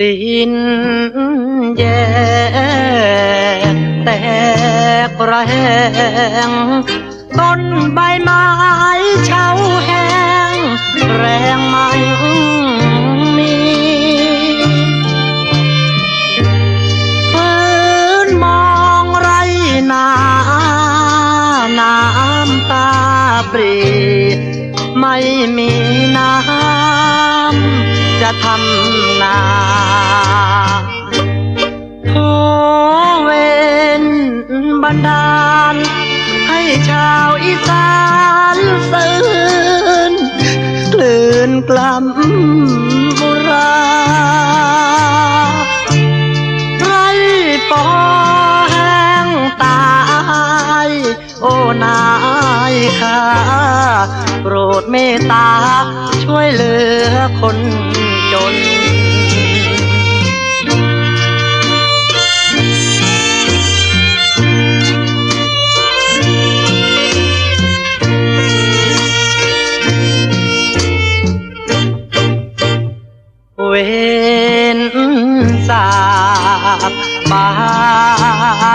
ดินแยกแตกระแหง ต้นใบไม้ ปรีไม่มีน้ำจะทำนาโอเวนบันดาล ให้ชาวอีสานสื่นคลื่นกล่ำายข้าโปรดเมตตา ช่วยเหลือคนจนเวนสาบบา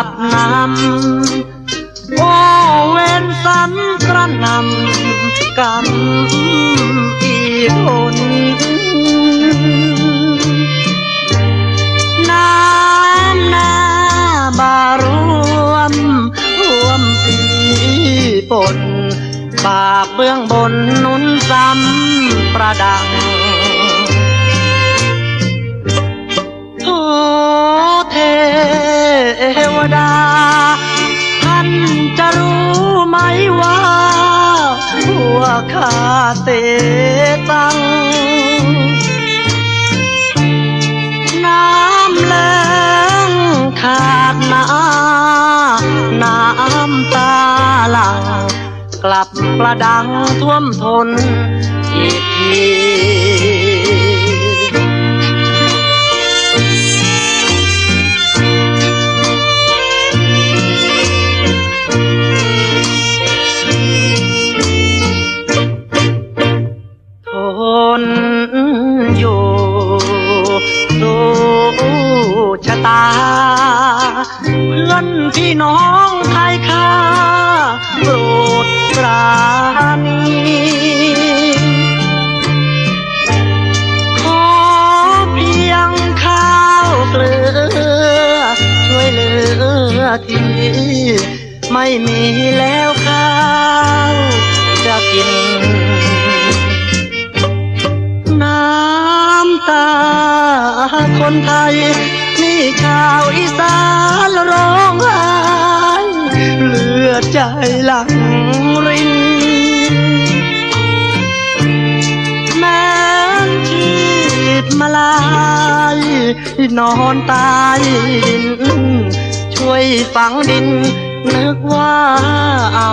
ปนำโอ้เวนซ้ำกระ นำกรรมอีกคนน้ำหน้าบารวมท่วมปีปนบาปเบื้องบนนุนซ้ำประดังโอเทวดาท่านจะรู้ไหมว่า คาเตตัง น้ำแล้งขาดนาน้ำตาหลัง กลับประดังท่วมทนอีกทีะตา เพื่อนพี่น้องไทยค่าโปรดปราณีขอเพียงข้าวเกลือ ช่วยเหลือทีไม่มีแล้วข้าวจะกิน น้ำตาคนไทย ชาวอีสานร้องไห้เลือดใจหลังริน แม้ชีดมาลายนอนตายดิน ช่วยฝังดิน นึกว่าเอา